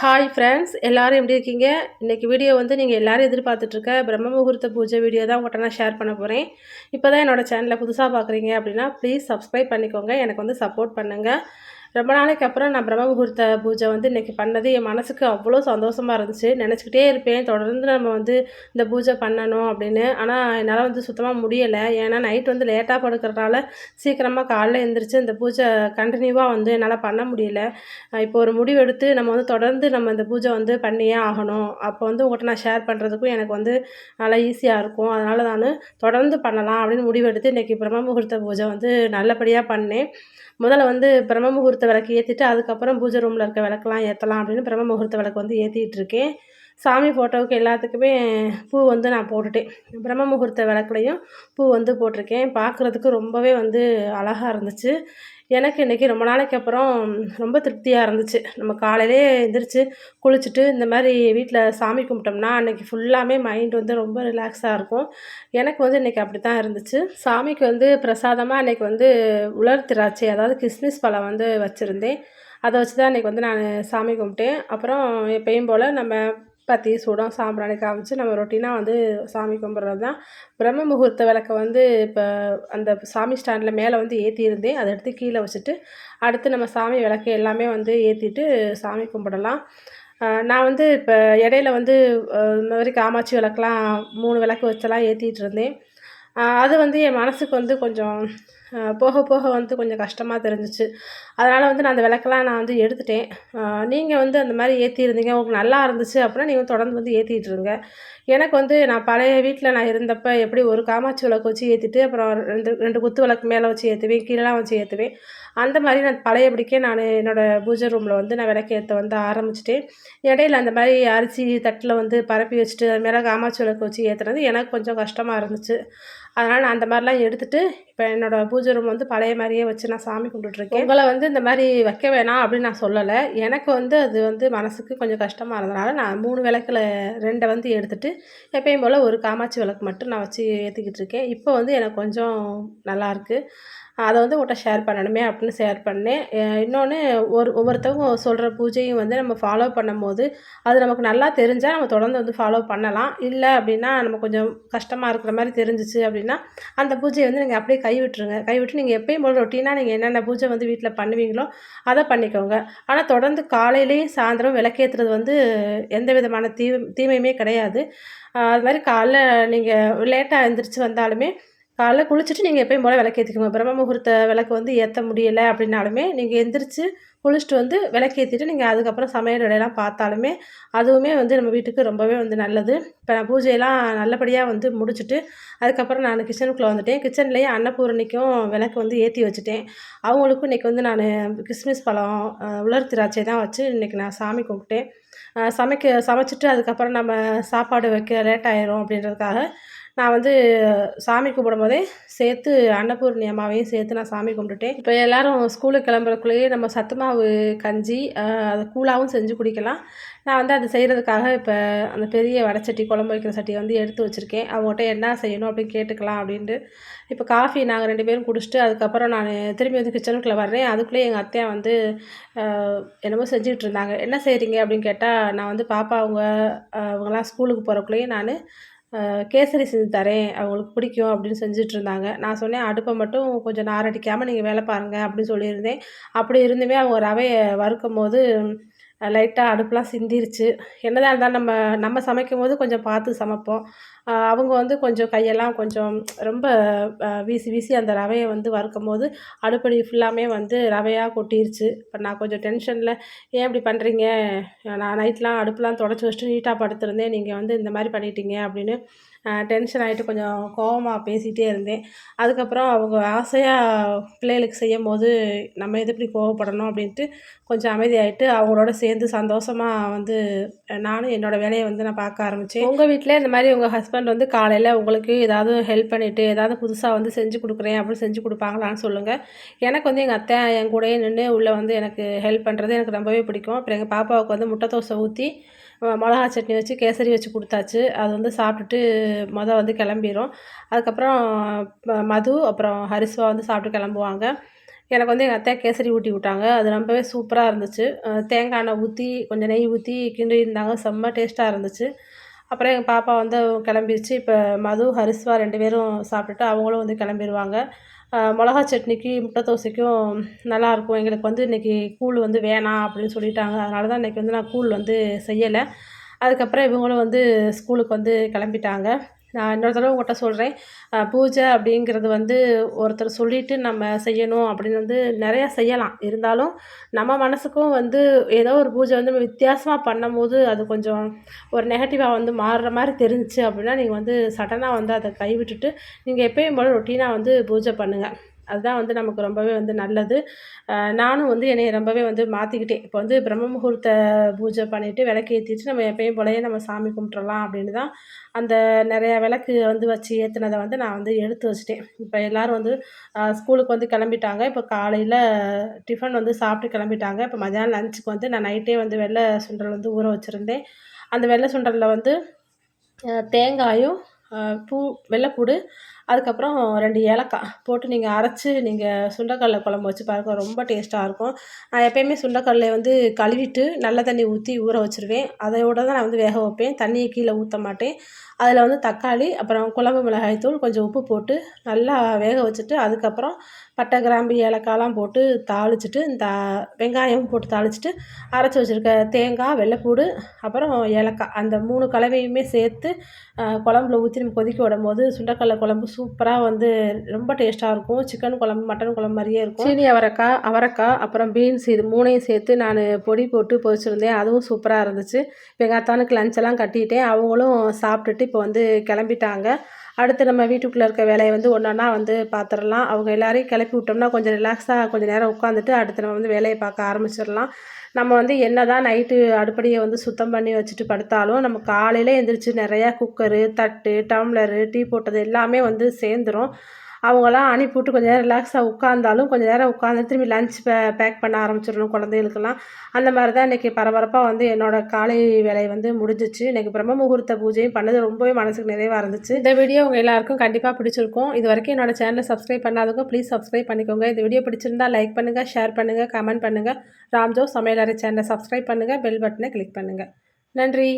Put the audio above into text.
Hi friends எல்லோரும் எப்படி இருக்கீங்க? இன்றைக்கி வீடியோ வந்து நீங்கள் எல்லாரும் எதிர்பார்த்துட்ருக்க பிரம்ம முகூர்த்த பூஜை வீடியோ தான் உங்கள்கிட்ட நான் ஷேர் பண்ண போகிறேன் இப்போ தான் என்னோடய சேனலை புதுசாக பார்க்குறீங்க அப்படின்னா ப்ளீஸ் சப்ஸ்கிரைப் பண்ணிக்கோங்க. எனக்கு வந்து சப்போர்ட் பண்ணுங்கள் ரொம்ப நாளைக்கு அப்புறம் நான் பிரம்ம முகூர்த்த பூஜை வந்து இன்றைக்கி பண்ணது. என் மனசுக்கு அவ்வளோ சந்தோஷமாக இருந்துச்சு. நினச்சிக்கிட்டே இருப்பேன். தொடர்ந்து நம்ம வந்து இந்த பூஜை பண்ணணும் அப்படின்னு. ஆனால் என்னால் வந்து சுத்தமாக முடியலை. ஏன்னா நைட் வந்து லேட்டாக படுக்கிறதுனால சீக்கிரமாக காலைல எழுந்திரிச்சு இந்த பூஜை கண்டினியூவாக வந்து என்னால் பண்ண முடியல. இப்போ ஒரு முடிவு எடுத்து நம்ம வந்து தொடர்ந்து நம்ம இந்த பூஜை வந்து பண்ணியே ஆகணும். அப்போ வந்து உங்கள்கிட்ட நான் ஷேர் பண்ணுறதுக்கும் எனக்கு வந்து நல்லா ஈஸியாக இருக்கும். அதனால் நான் தொடர்ந்து பண்ணலாம் அப்படின்னு முடிவெடுத்து இன்றைக்கி பிரம்ம முகூர்த்த பூஜை வந்து நல்லபடியாக பண்ணேன். முதல்ல வந்து பிரம்ம முகூர்த்த விளக்கு ஏற்றிட்டு அதுக்கப்புறம் பூஜை ரூமில் இருக்க விளக்கெலாம் ஏற்றலாம் அப்படின்னு பிரம்ம முகூர்த்த விளக்கு வந்து ஏற்றிட்டு இருக்கேன் சாமி ஃபோட்டோவுக்கு எல்லாத்துக்குமே பூ வந்து நான் போட்டுட்டேன். பிரம்ம முகூர்த்த விளக்குலையும் பூ வந்து போட்டிருக்கேன். பார்க்குறதுக்கு ரொம்பவே வந்து அழகாக இருந்துச்சு. எனக்கு இன்றைக்கி ரொம்ப நாளைக்கு அப்புறம் ரொம்ப திருப்தியாக இருந்துச்சு. நம்ம காலையிலே எந்திரிச்சு குளிச்சுட்டு இந்த மாதிரி வீட்டில் சாமி கும்பிட்டோம்னா அன்றைக்கி ஃபுல்லாமே மைண்ட் வந்து ரொம்ப ரிலாக்ஸாக இருக்கும். எனக்கு வந்து இன்றைக்கி அப்படி தான் இருந்துச்சு. சாமிக்கு வந்து பிரசாதமாக அன்றைக்கி வந்து உலர் திராட்சை அதாவது கிஸ்மிஸ் பழம் வந்து வச்சுருந்தேன். அதை வச்சு தான் இன்றைக்கி வந்து நான் சாமி கும்பிட்டேன். அப்புறம் எப்பயும் போல் நம்ம பற்றி சூடம் சாம்பிராணி காமிச்சு நம்ம ரொட்டீனாக வந்து சாமி கும்பிட்றது தான் பிரம்ம முகூர்த்த விளக்கை வந்து இப்போ அந்த சாமி ஸ்டாண்டில் மேலே வந்து ஏற்றியிருந்தேன் அதை எடுத்து கீழே வச்சுட்டு அடுத்து நம்ம சாமி விளக்கு எல்லாமே வந்து ஏற்றிட்டு சாமி கும்பிடலாம். நான் வந்து இப்போ இடையில வந்து இந்த மாதிரி காமாட்சி விளக்கெலாம் மூணு விளக்கு வச்செல்லாம் ஏற்றிட்டு இருந்தேன். அது வந்து என் மனசுக்கு வந்து கொஞ்சம் போக போக வந்து கொஞ்சம் கஷ்டமாக தெரிஞ்சிச்சு. அதனால் வந்து நான் அந்த விளக்கெல்லாம் நான் வந்து எடுத்துட்டேன். நீங்கள் வந்து அந்த மாதிரி ஏற்றிருந்தீங்க உங்களுக்கு நல்லா இருந்துச்சு அப்படின்னா நீங்கள் தொடர்ந்து வந்து ஏற்றிட்டு இருங்க. எனக்கு வந்து நான் பழைய வீட்டில் நான் இருந்தப்போ எப்படி ஒரு காமாட்சி விளக்கு வச்சு ஏற்றிட்டு அப்புறம் ரெண்டு ரெண்டு குத்து விளக்கு மேலே வச்சு ஏற்றுவேன் கீழெலாம் வச்சு ஏற்றுவேன் அந்த மாதிரி நான் பழையபடிக்கே நான் என்னோடய பூஜை ரூமில் வந்து நான் விளக்கு ஏற்ற வந்து ஆரம்பிச்சிட்டேன். இடையில அந்த மாதிரி அரிசி தட்டில் வந்து பரப்பி வச்சுட்டு அது மேலே காமாட்சி விளக்கு வச்சு ஏற்றுனது எனக்கு கொஞ்சம் கஷ்டமாக இருந்துச்சு. அதனால் நான் அந்த மாதிரிலாம் எடுத்துகிட்டு இப்போ என்னோடய பூஜை ரூம் வந்து பழைய மாதிரியே வச்சு நான் சாமி கும்பிட்டுருக்கேன் உங்களை வந்து இந்த மாதிரி வைக்க வேணாம் அப்படின்னு நான் சொல்லலை. எனக்கு வந்து அது வந்து மனசுக்கு கொஞ்சம் கஷ்டமாக இருந்தனால நான் மூணு விளக்கில் ரெண்டை வந்து எடுத்துகிட்டு எப்பயும் போல் ஒரு காமாட்சி விளக்கு மட்டும் நான் வச்சு ஏற்றிக்கிட்டு இருக்கேன் இப்போ வந்து எனக்கு கொஞ்சம் நல்லாயிருக்கு அதை வந்து உங்கள்கிட்ட ஷேர் பண்ணணுமே அப்படின்னு ஷேர் பண்ணேன். இன்னொன்று ஒரு ஒவ்வொருத்தவங்க சொல்கிற பூஜையும் வந்து நம்ம ஃபாலோ பண்ணும் போது அது நமக்கு நல்லா தெரிஞ்சால் நம்ம தொடர்ந்து வந்து ஃபாலோ பண்ணலாம். இல்லை அப்படின்னா நம்ம கொஞ்சம் கஷ்டமாக இருக்கிற மாதிரி தெரிஞ்சிச்சு அப்படின்னா அந்த பூஜையை வந்து நீங்கள் அப்படியே கைவிட்டுருங்க. கைவிட்டு நீங்கள் எப்பயும் போல் ரொட்டீனாக நீங்கள் என்னென்ன பூஜை வந்து வீட்டில் பண்ணுவீங்களோ அதை பண்ணிக்கோங்க. ஆனால் தொடர்ந்து காலையிலேயும் சாயந்தரம் விளக்கேற்றுறது வந்து எந்த விதமான தீ தீமையுமே கிடையாது. அது மாதிரி காலைல நீங்கள் லேட்டாக எழுந்திரிச்சு வந்தாலுமே காலைல குளிச்சுட்டு நீங்கள் எப்பயும் போல் விளக்கேற்றிக்கோங்க பிரம்ம முகூர்த்த விளக்கு வந்து ஏற்ற முடியலை அப்படின்னாலுமே நீங்கள் எந்திரிச்சு குளிச்சுட்டு வந்து விளக்கேற்றிட்டு நீங்கள் அதுக்கப்புறம் சமையல் வேலையெல்லாம் பார்த்தாலுமே அதுவுமே வந்து நம்ம வீட்டுக்கு ரொம்பவே வந்து நல்லது. இப்போ நான் பூஜையெல்லாம் நல்லபடியாக வந்து முடிச்சுட்டு அதுக்கப்புறம் நான் கிச்சனுக்குள்ளே வந்துட்டேன். கிச்சன்லேயே அன்னபூரணிக்கும் விளக்கு வந்து ஏற்றி வச்சுட்டேன். அவங்களுக்கும் இன்றைக்கி வந்து நான் கிறிஸ்மஸ் பழம் உலர் திராட்சை தான் வச்சு இன்றைக்கி நான் சாமி கும்பிட்டேன். சமைக்க சமைச்சிட்டு அதுக்கப்புறம் நம்ம சாப்பாடு வைக்க லேட் ஆயிரும் அப்படின்றதுக்காக நான் வந்து சாமி கும்பிடும் போதே சேர்த்து அன்னபூர்ணி அம்மாவையும் சேர்த்து நான் சாமி கும்பிட்டுட்டேன். இப்போ எல்லோரும் ஸ்கூலுக்கு கிளம்புறக்குள்ளேயே நம்ம சத்து மாவு கஞ்சி அது கூழாகவும் செஞ்சு குடிக்கலாம். நான் வந்து அது செய்கிறதுக்காக இப்போ அந்த பெரிய வடச்சட்டி குழம்பு வைக்கிற சட்டியை வந்து எடுத்து வச்சுருக்கேன். அவங்ககிட்ட என்ன செய்யணும் அப்படின்னு கேட்டுக்கலாம் அப்படின்ட்டு. இப்போ காஃபி நாங்கள் ரெண்டு பேரும் குடிச்சிட்டு அதுக்கப்புறம் நான் திரும்பி வந்து கிச்சனுக்குள்ளே வர்றேன். அதுக்குள்ளேயே எங்கள் அத்தையா வந்து என்னமோ செஞ்சுக்கிட்டு இருந்தாங்க. என்ன செய்கிறீங்க அப்படின்னு கேட்டால் நான் வந்து பாப்பா அவங்க அவங்களாம் ஸ்கூலுக்கு போகிறக்குள்ளேயே நான் கேசரி செஞ்சு தரேன் அவங்களுக்கு பிடிக்கும் அப்படின்னு செஞ்சுட்டு இருந்தாங்க. நான் சொன்னேன் அடுப்பை மட்டும் கொஞ்சம் நாரடிக்காமல் நீங்கள் வேலை பாருங்கள் அப்படின்னு சொல்லியிருந்தேன். அப்படி இருந்துமே அவங்க ரவையை வறுக்கும் போது லைட்டாக அடுப்பெலாம் சிந்திருச்சு. என்னதான் இருந்தாலும் நம்ம நம்ம சமைக்கும் போது கொஞ்சம் பார்த்து சமைப்போம். அவங்க வந்து கொஞ்சம் கையெல்லாம் கொஞ்சம் ரொம்ப வீசி வீசி அந்த ரவையை வந்து வறுக்கும் போது அடுப்படி ஃபுல்லாமே வந்து ரவையாக கொட்டிருச்சு. இப்போ நான் கொஞ்சம் டென்ஷனில் ஏன் இப்படி பண்ணுறீங்க நான் நைட்லாம் அடுப்புலாம் தொடச்சி வச்சுட்டு நீட்டாக படுத்துருந்தேன். நீங்கள் வந்து இந்த மாதிரி பண்ணிட்டீங்க அப்படின்னு டென்ஷன் ஆகிட்டு கொஞ்சம் கோவமாக பேசிகிட்டே இருந்தேன். அதுக்கப்புறம் அவங்க ஆசையாக பிள்ளைகளுக்கு செய்யும் போது நம்ம எது இப்படி கோவப்படணும்? அப்படின்ட்டு கொஞ்சம் அமைதியாகிட்டு அவங்களோட சேர்ந்து சந்தோஷமாக வந்து நானும் என்னோடய வேலையை வந்து நான் பார்க்க ஆரம்பித்தேன் உங்கள் வீட்டில் இந்த மாதிரி உங்கள் ஹஸ்பண்ட் வந்து காலையில் உங்களுக்கு ஏதாவது ஹெல்ப் பண்ணிவிட்டு ஏதாவது புதுசாக வந்து செஞ்சு கொடுக்குறேன் அப்படின்னு செஞ்சு கொடுப்பாங்களான்னு சொல்லுங்கள் எனக்கு வந்து எங்கள் அத்தை என் கூடயே நின்று உள்ளே வந்து எனக்கு ஹெல்ப் பண்ணுறது எனக்கு ரொம்பவே பிடிக்கும். அப்புறம் எங்கள் பாப்பாவுக்கு வந்து முட்டை தோசை ஊற்றி மிளகா சட்னி வச்சு கேசரி வச்சு கொடுத்தாச்சு. அது வந்து சாப்பிட்டுட்டு மொதல் வந்து கிளம்பிடும் அதுக்கப்புறம் மது அப்புறம் ஹரிசுவா வந்து சாப்பிட்டு கிளம்புவாங்க. எனக்கு வந்து எங்கள் அத்தை கேசரி ஊட்டி விட்டாங்க. அது ரொம்பவே சூப்பராக இருந்துச்சு. தேங்காய் எண்ணெய் ஊற்றி கொஞ்சம் நெய் ஊற்றி கிண்டி இருந்தாங்க. செம்ம டேஸ்ட்டாக இருந்துச்சு. அப்புறம் எங்கள் பாப்பா வந்து கிளம்பிருச்சு. இப்போ மது ஹரிஸ்வா ரெண்டு பேரும் சாப்பிட்டுட்டு அவங்களும் வந்து கிளம்பிடுவாங்க மிளகா சட்னிக்கு முட்டை தோசைக்கும் நல்லாயிருக்கும் எங்களுக்கு வந்து இன்றைக்கி கூழ் வந்து வேணாம் அப்படின்னு சொல்லிட்டாங்க. அதனால தான் இன்றைக்கி வந்து நான் கூழ் வந்து செய்யலை. அதுக்கப்புறம் இவங்களும் வந்து ஸ்கூலுக்கு வந்து கிளம்பிட்டாங்க. நான் இன்னொரு தடவை உங்கள்கிட்ட சொல்கிறேன் பூஜை அப்படிங்கிறது வந்து ஒருத்தர் சொல்லிவிட்டு நம்ம செய்யணும் அப்படின்னு வந்து நிறையா செய்யலாம். இருந்தாலும் நம்ம மனசுக்கும் வந்து ஏதோ ஒரு பூஜை வந்து நம்ம வித்தியாசமாக பண்ணும்போது அது கொஞ்சம் ஒரு நெகட்டிவாக வந்து மாறுற மாதிரி தெரிஞ்சுச்சு அப்படின்னா நீங்கள் வந்து சடனாக வந்து அதை கைவிட்டுட்டு நீங்கள் எப்பயும் போல் ரொட்டீனாக வந்து பூஜை பண்ணுங்கள் அதுதான் வந்து நமக்கு ரொம்பவே வந்து நல்லது. நானும் வந்து என்னை ரொம்பவே வந்து மாற்றிக்கிட்டேன் இப்போ வந்து பிரம்ம முகூர்த்த பூஜை பண்ணிவிட்டு விளக்கு ஏற்றிட்டு நம்ம எப்பயும் போலயே நம்ம சாமி கும்பிட்றலாம் அப்படின்னு தான் அந்த நிறையா விளக்கு வந்து வச்சு ஏற்றுனதை வந்து நான் வந்து எடுத்து வச்சிட்டேன். இப்போ எல்லோரும் வந்து ஸ்கூலுக்கு வந்து கிளம்பிட்டாங்க. இப்போ காலையில் டிஃபன் வந்து சாப்பிட்டு கிளம்பிட்டாங்க. இப்போ மதியானம் லஞ்சுக்கு வந்து நான் நைட்டே வந்து வெள்ளை சுண்டல் வந்து ஊற வச்சுருந்தேன். அந்த வெள்ளை சுண்டலில் வந்து தேங்காயும் பூ வெள்ளைப்பூடு அதுக்கப்புறம் ரெண்டு ஏலக்காய் போட்டு நீங்கள் அரைச்சி நீங்கள் சுண்டக்கடலை குழம்பு வச்சு பாருங்க ரொம்ப டேஸ்ட்டாக இருக்கும். நான் எப்பயுமே சுண்டக்கடலை வந்து கழுவிட்டு நல்ல தண்ணி ஊற்றி ஊற வச்சுருவேன். விட தான் நான் வந்து வேக வைப்பேன். தண்ணியை கீழே ஊற்ற மாட்டேன். அதில் வந்து தக்காளி அப்புறம் குழம்பு மிளகாய் தூள் கொஞ்சம் உப்பு போட்டு நல்லா வேக வச்சுட்டு அதுக்கப்புறம் பட்டை கிராம்பு ஏலக்காயெலாம் போட்டு தாளிச்சிட்டு இந்த வெங்காயம் போட்டு தாளிச்சிட்டு அரைச்சி வச்சுருக்க தேங்காய் வெள்ளைப்பூடு அப்புறம் ஏலக்காய் அந்த மூணு கலவையுமே சேர்த்து குழம்புல ஊற்றி நம்ம கொதிக்க விடும்போது சுண்டக்கடலை குழம்பு சூப்பராக வந்து ரொம்ப டேஸ்ட்டாக இருக்கும். சிக்கன் குழம்பு மட்டன் குழம்பு மாதிரியே இருக்கும். சீனி அவரைக்காய் அவரைக்காய் அப்புறம் பீன்ஸ் இது மூணையும் சேர்த்து நான் பொடி போட்டு பொரிச்சிருந்தேன். அதுவும் சூப்பராக இருந்துச்சு. இப்போ எங்கள் அத்தானுக்கு லஞ்செல்லாம் கட்டிட்டேன். அவங்களும் சாப்பிட்டுட்டு இப்போ வந்து கிளம்பிட்டாங்க. அடுத்து நம்ம வீட்டுக்குள்ளே இருக்க வேலையை வந்து ஒன்றா வந்து பார்த்துடலாம் அவங்க எல்லாரையும் கிளப்பி விட்டோம்னா கொஞ்சம் ரிலாக்ஸாக கொஞ்சம் நேரம் உட்காந்துட்டு அடுத்து நம்ம வந்து வேலையை பார்க்க ஆரம்பிச்சிடலாம். நம்ம வந்து என்ன தான் நைட்டு அடுப்படியை வந்து சுத்தம் பண்ணி வச்சுட்டு படுத்தாலும் நம்ம காலையில் எழுந்திரிச்சு நிறையா குக்கரு தட்டு டம்ளரு டீ போட்டது எல்லாமே வந்து சேர்ந்துரும். அவங்களாம் அனுப்பிவிட்டு கொஞ்சம் நேரம் ரிலாக்ஸாக உட்காந்தாலும் கொஞ்சம் நேரம் உட்காந்து திரும்பி லஞ்ச் பே பேக் பண்ண ஆரம்பிச்சிடணும் குழந்தைகளுக்கெல்லாம். அந்த மாதிரி தான் இன்றைக்கி பரபரப்பாக வந்து என்னோடய காலை வேலை வந்து முடிஞ்சிச்சு. இன்றைக்கி பிரம்ம முகூர்த்த பூஜையும் பண்ணது ரொம்பவே மனசுக்கு நிறைவாக இருந்துச்சு. இந்த வீடியோ உங்கள் எல்லாருக்கும் கண்டிப்பாக பிடிச்சிருக்கும். இது வரைக்கும் என்னோட சேனலை சப்ஸ்கிரைப் பண்ணாதவங்க ப்ளீஸ் சப்ஸ்கிரைப் பண்ணிக்கோங்க. இந்த வீடியோ பிடிச்சிருந்தா லைக் பண்ணுங்கள் ஷேர் பண்ணுங்கள் கமெண்ட் பண்ணுங்கள் ராம்ஜோ சமையலறை சேனலை சப்ஸ்கிரைப் பண்ணுங்கள் பெல் பட்டனை கிளிக் பண்ணுங்கள் நன்றி.